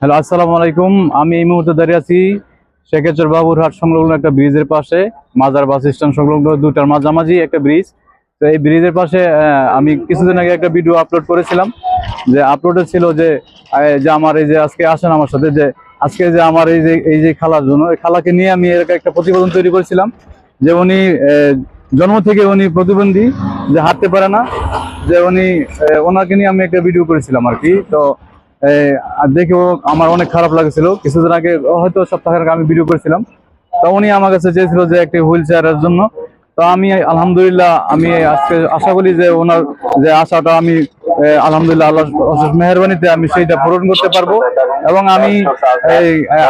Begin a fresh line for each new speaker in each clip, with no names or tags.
Hello, আসসালামু আলাইকুম। আমি এই মুহূর্তে দাঁড়িয়ে আছি শেখেচর বাবুরহাট সংলগ্ন একটা ব্রিজের পাশে, মাজার বাস স্ট্যান্ড সংলগ্ন দুটার মাঝামাঝি একটা ব্রিজ। তো এই ব্রিজের পাশে আমি কিছুদিন আগে একটা ভিডিও আপলোড করেছিলাম যে আপলোডে ছিল যে যে আমার এই যে আজকে আসেন আমার সাথে, যে আজকে যে আমার এই যে এই যে খালার জন্য, এই খালাকে নিয়ে আমি এরকম একটা প্রতিবেদন তৈরি করেছিলাম যে উনি জন্ম থেকে উনি প্রতিবন্ধী, যে হাঁটতে পারে না, যে উনি ওনাকে নিয়ে আমি একটা ভিডিও করেছিলাম আর কি। তো দেখেও আমার অনেক খারাপ লাগছিল। কিছুদিন আগে হয়তো সপ্তাহের আগে আমি ভিডিও করেছিলাম। তো উনি আমার কাছে চেয়েছিল যে একটি হুইল চেয়ারের জন্য। তো আমি, আলহামদুলিল্লাহ, আমি আজকে আশা করি যে ওনার যে আশাটা আমি আলহামদুলিল্লাহ আল্লাহ মেহরবানিতে আমি সেইটা পূরণ করতে পারব। এবং আমি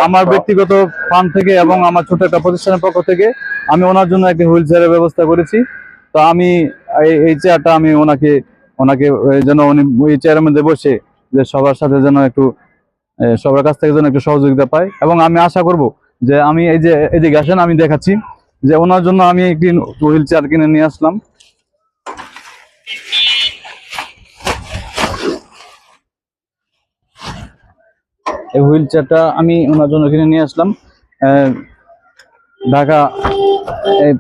আমার ব্যক্তিগত ফান্ড থেকে এবং আমার ছোট একটা প্রতিষ্ঠানের পক্ষ থেকে আমি ওনার জন্য একটি হুইল চেয়ারের ব্যবস্থা করেছি। তো আমি এই চেয়ারটা আমি ওনাকে ওনাকে যেন উনি এই চেয়ারের মধ্যে বসে যে সবার সাথে যেন একটু সবার কাছ থেকে যেন একটু সহযোগিতা পাই। এবং আমি আশা করব যে আমি এই যে এই যে আসেন আমি দেখাচ্ছি, যে ওনার জন্য আমি একটি হুইল চেয়ার কিনে নিয়ে আসলাম। এই হুইল চেয়ারটা আমি ওনার জন্য কিনে নিয়ে আসলাম। ঢাকা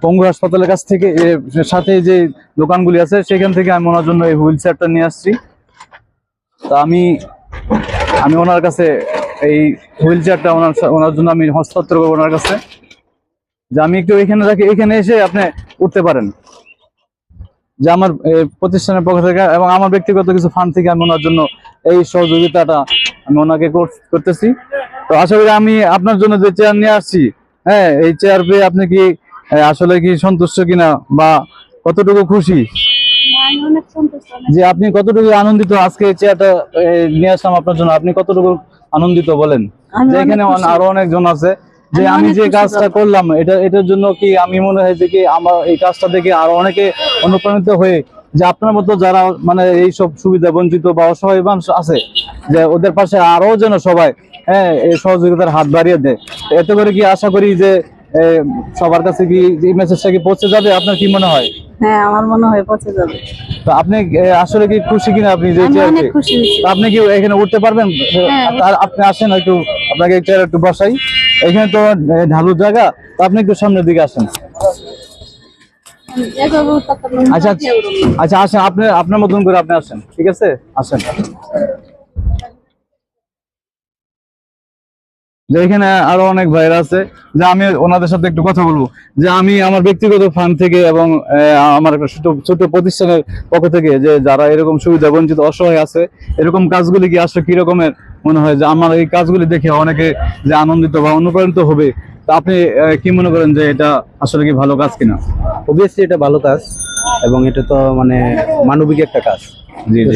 পঙ্গু হাসপাতালের কাছ থেকে সাথে যে দোকানগুলি আছে, সেখান থেকে আমি ওনার জন্য এই হুইল চেয়ারটা নিয়ে আসছি। তা আমি আমি ওনার কাছে এই হুইল চেয়ারটা ওনার ওনার জন্য আমি হস্তান্তর করব ওনার কাছে। যে আমি একটু এখানে রাখি এখানে এসে আপনি উঠতে পারেন। যে আমার প্রতিষ্ঠানের পক্ষ থেকে এবং আমার ব্যক্তিগত কিছু ফান্ড থেকে আমি ওনার জন্য এই সহযোগিতাটা আমি ওনাকে কর- করতেছি। তো আশা করি আমি আপনার জন্য যে চেয়ার নিয়ে আসছি হ্যাঁ এই চেয়ার পেয়ে আপনি কি আসলে কি সন্তুষ্ট কিনা বা কতটুকু খুশি? যে আপনি কতটুকু আনন্দিত? আজকে এই চেয়ারটা নিয়ে আসলাম আপনার জন্য। আপনি কতটুকু আনন্দিত বলেন? যে এখানে আরও অনেকজন আছে যে
আমি
যে কাজটা করলাম এটা এটার জন্য কি আমি মনে হয় যে কি আমার এই কাজটা দেখে আরও অনেকে অনুপ্রাণিত হয়ে যে আপনার মতো যারা মানে এই সব সুবিধা বঞ্চিত বা অসহায় মানুষ আছে যে ওদের পাশে আরও যেন সবাই হ্যাঁ এই সহযোগিতার হাত বাড়িয়ে দেয়। এতে করে কি আশা করি যে সবার কাছে কি মেসেজটা কি পৌঁছে যাবে? আপনার কি মনে হয়?
হ্যাঁ আমার মনে হয় পচে যাবে।
তো আপনি আসলে কি খুশি কিনা আপনি যে চেয়ার কি? এখানে উঠতে পারবেন?
হ্যাঁ,
আর আপনি আসেন একটু আপনাকে চেয়ার একটু বসাই। এখানে তো ঢালুর ঢালু জায়গা। তো আপনি একটু সামনের দিকে আসেন।
না।
আচ্ছা আচ্ছা আসেন আপনি আপনার মতন করে আপনি আসেন। ঠিক আছে? আসেন। যে এখানে আরও অনেক ভাইরা আছে যে আমি ওনাদের সাথে একটু কথা বলব। যে আমি আমার ব্যক্তিগত ফান্ড থেকে এবং আমার একটা ছোট ছোট প্রতিষ্ঠানের পক্ষ থেকে যে যারা এরকম সুবিধা বঞ্চিত অসহায় আছে এরকম কাজগুলি কি আসলে কি রকমের মনে হয়? যে আমার এই কাজগুলি দেখে অনেকে যে আনন্দিত বা অনুপ্রাণিত হবে। তা আপনি কি মনে করেন যে এটা আসলে কি ভালো কাজ কিনা?
অবভিয়াসলি এটা ভালো কাজ এবং এটা তো মানে মানবিক একটা কাজ।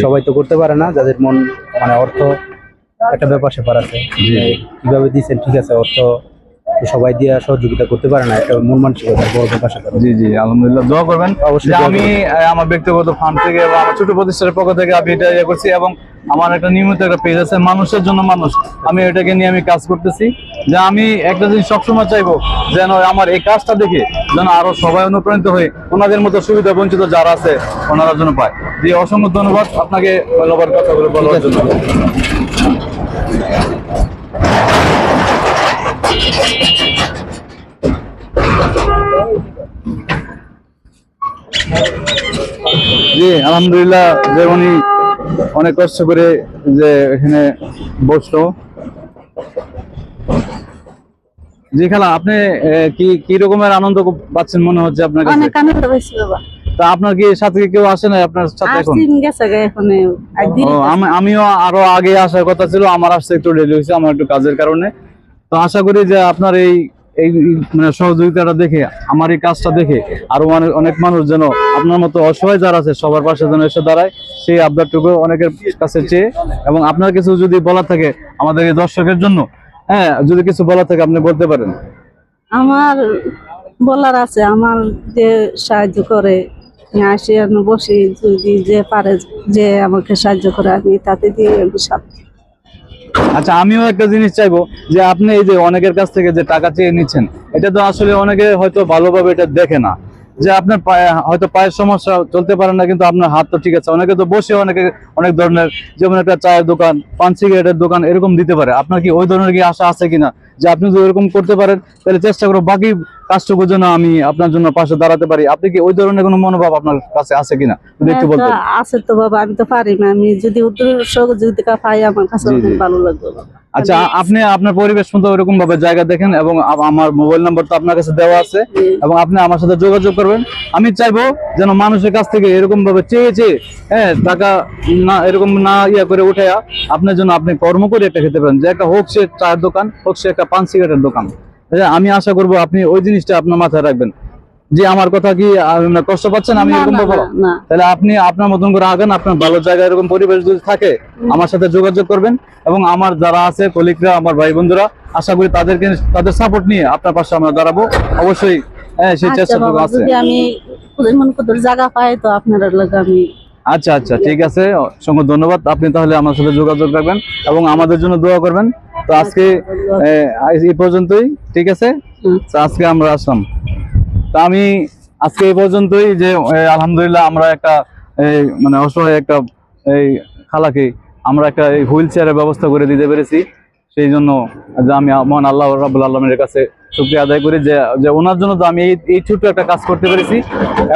সবাই তো করতে পারে না যাদের মন মানে অর্থ একটা ব্যাপার স্যাপার আছে। কীভাবে দিচ্ছেন ঠিক আছে অর্থ সবাই দিয়ে সহযোগিতা করতে পারে না একটা মন মানসিকতা বড় ব্যাপার
জি জি আলহামদুলিল্লাহ দোয়া করবেন
অবশ্যই
আমি আমার ব্যক্তিগত ফান্ড থেকে এবং আমার ছোট প্রতিষ্ঠানের পক্ষ থেকে আমি এটা ইয়ে করছি এবং আমার একটা নিয়মিত একটা পেজ আছে মানুষের জন্য মানুষ। আমি এটাকে নিয়ে আমি কাজ করতেছি যে আমি একটা জিনিস সবসময় চাইব যেন আমার এই কাজটা দেখে যেন আরও সবাই অনুপ্রাণিত হয়ে ওনাদের মতো সুবিধা বঞ্চিত যারা আছে ওনারা যেন পায়। জি অসংখ্য ধন্যবাদ আপনাকে ধন্যবাদ কথাগুলো বলার জন্য। জি, আলহামদুলিল্লাহ যে উনি অনেক কষ্ট করে যে এখানে বসল। জি, খালা, আপনি কি কি রকমের আনন্দ পাচ্ছেন মনে হচ্ছে আপনার কাছে?
অনেক আনন্দ বাবা।
তা আপনার কি সাথে কেউ আসে না আপনার সাথে এখন?
আসছিন গেছে গে এখন।
আমি আমিও আরও আগে আসার কথা ছিল আমার আসতে একটু দেরি হয়েছে আমার একটু কাজের কারণে। তো আশা করি যে আপনার এই এই মানে সহযোগিতাটা দেখে আমার এই কাজটা দেখে আরও অনেক অনেক মানুষ যেন আপনার মতো অসহায় যারা আছে সবার পাশে যেন এসে দাঁড়ায় সেই আবদারটুকু অনেকের কাছে চেয়ে। এবং আপনার কিছু যদি বলার থাকে আমাদের এই দর্শকের জন্য হ্যাঁ যদি কিছু বলার থাকে আপনি বলতে পারেন।
আমার বলার আছে আমার যে সাহায্য করে আসি, আমি বসি, যদি যে পারে, যে আমাকে সাহায্য করে, আমি তাতে দিয়ে আমি।
আচ্ছা আমিও একটা জিনিস চাইব যে আপনি এই যে অনেকের কাছ থেকে যে টাকা চেয়ে নিচ্ছেন, এটা তো আসলে অনেকে হয়তো ভালোভাবে এটা দেখে না যে আপনার পায়ে হয়তো পায়ের সমস্যা চলতে পারেন না কিন্তু আপনার হাত তো ঠিক আছে। অনেকে তো বসে অনেকে অনেক ধরনের যেমন একটা চায়ের দোকান পান সিগারেটের দোকান এরকম দিতে পারে। আপনার কি ওই ধরনের কি আশা আছে কিনা? যে আপনি যদি এরকম করতে পারেন তাহলে চেষ্টা করব বাকি কাজটুকুর জন্য আমি আপনার জন্য পাশে দাঁড়াতে পারি। আপনি কি ওই ধরনের কোনো মনোভাব আপনার কাছে আছে কিনা? যদি একটু
হ্যাঁ,
বলতেন।
তা আছে তো বাবা আমি তো পারি না। আমি যদি উত্তর সহযোগিতা পাই আমার কাছে। ভালো লাগবে
আচ্ছা আপনি আপনার পরিবেশ মতো ওরকম ভাবে জায়গা দেখেন এবং আমার মোবাইল নাম্বার তো আপনার কাছে দেওয়া আছে এবং আপনি আমার সাথে যোগাযোগ করবেন। আমি চাইব যেন মানুষের কাছ থেকে এরকম ভাবে চেয়ে চেয়ে হ্যাঁ টাকা না এরকম না ইয়া করে উঠে আপনার জন্য আপনি কর্ম করে একটা খেতে পারেন। যে একটা হোক সে চায়ের দোকান হোক সে একটা পান সিগারেটের দোকান। আচ্ছা, আমি আশা করব আপনি ওই জিনিসটা আপনার মাথায় রাখবেন। যে আমার কথা কি কষ্ট পাচ্ছেন? আমি এরকম বলব তাহলে আপনি আপনার মতন করে আগান আপনার ভালো জায়গায় এরকম পরিবেশ যদি থাকে আমার সাথে যোগাযোগ করবেন। এবং আমার যারা আছে কলিকরা আমার ভাই বন্ধুরা আশা করি তাদেরকে তাদের সাপোর্ট নিয়ে আপনার পাশে আমরা দাঁড়াবো। অবশ্যই হ্যাঁ সেই
আচ্ছা
আছে।
আমি জায়গা পাই তো আপনার আমি
আচ্ছা আচ্ছা ঠিক আছে। অসংখ্য ধন্যবাদ। আপনি তাহলে আমার সাথে যোগাযোগ রাখবেন এবং আমাদের জন্য দোয়া করবেন। তো আজকে আহ, এই পর্যন্তই ঠিক আছে? আজকে আমরা আসলাম। তা আমি আজকে এই পর্যন্তই যে আলহামদুলিল্লাহ আমরা একটা এই, মানে অসহায় একটা এই খালাকে আমরা একটা এই হুইল চেয়ারের ব্যবস্থা করে দিতে পেরেছি। সেই জন্য যে আমি মহান আল্লাহ রাবুল আলমের কাছে শুক্রিয়া আদায় করি যে যে ওনার জন্য তো আমি এই এই ছোট্ট একটা কাজ করতে পেরেছি।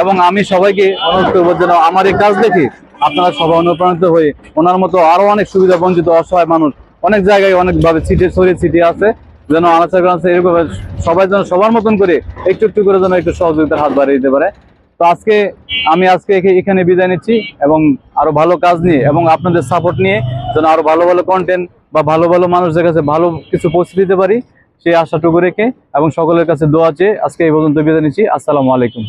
এবং আমি সবাইকে অনুরোধ করব যেন আমার এই কাজ দেখে আপনারা সবাই অনুপ্রাণিত হয়ে ওনার মতো আরও অনেক সুবিধা বঞ্চিত অসহায় মানুষ অনেক জায়গায় অনেকভাবে ছিটে ছড়িয়ে ছিটিয়ে আছে। যেন আনাচার কানাচে এরকম সবাই যেন সবার মতন করে একটু একটু করে যেন একটু সহযোগিতার হাত বাড়িয়ে দিতে পারে। তো আজকে আমি আজকে এখে- এখানে বিদায় নিচ্ছি এবং আরও ভালো কাজ নিয়ে এবং আপনাদের সাপোর্ট নিয়ে যেন আরও ভালো ভালো কন্টেন্ট বা ভালো ভালো মানুষদের কাছে ভালো কিছু পৌঁছে দিতে পারি, সেই আশাটুকু রেখে এবং সকলের কাছে দোয়া চেয়ে আজকে এই পর্যন্ত বিদায় নিচ্ছি। আসসালামু আলাইকুম।